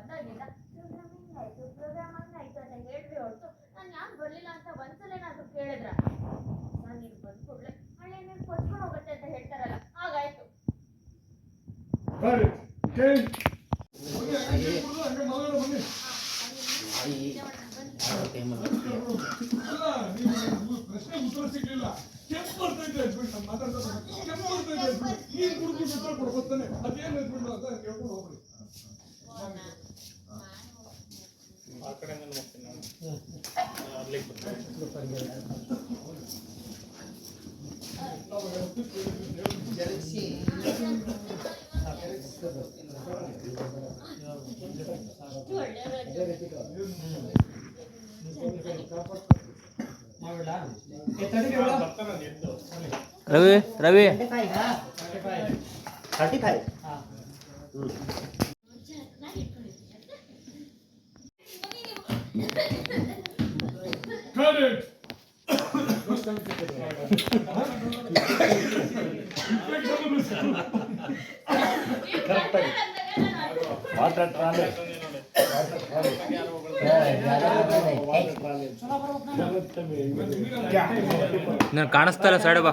ಬಂದಾಗಿಂದ program ಹಿಂಗಾಯ್ತು program ಹಂಗಾಯ್ತು ಅಂತ ಹೇಳಿದ್ವಿ ಹೊರತು. ನಾನು ಯಾಕೆ ಬರಲಿಲ್ಲ ಅಂತ ಒಂದ್ಸಲೇನಾದ್ರೂ ಕೇಳಿದ್ರ? ನಾನು ನಿನ್ ಬಂದ ಕೂಡಲೇ ಹಳೆ ನೀರು ಕೊಚ್ಕೊಂಡು ಹೋಗುತ್ತೆ ಅಂತ ಹೇಳ್ತಾರಲ್ಲ ಹಾಗಾಯ್ತು ಪ್ರಶ್ನೆ ಉತ್ತರ ಸಿಗ್ಲಿಲ್ಲ. ಕೆಂಪು ಬರ್ತಾ ಇದೆ ಅಂದ್ಬಿಟ್ಟು ನಾನು ಮಾತಾಡ್ತಾ. ಕೆಂಪು ಬರ್ತಾ ಇದೆ ಅಂದ್ಬಿಟ್ಟು ನೀರು ಕುಡಿದು ಉತ್ತರ ಕೊಡ್ಬೋತಾನೆ ಅದೇನು ಅಂದ್ಬಿಟ್ಟು ಅಂತ ಹೇಳ್ಕೊಂಡು ಹೋಗ್ರಿ ಆ ಹೋಗ್ತೀನಿ ನಾನು. ಅಲ್ಲಿಗೆ ಎದ್ದು Ravi Ravi. Thirty five correct ನಾನು ಕಾಣಿಸ್ತಾ ಇಲ್ಲ ಸೈಡ್ ಬಾ.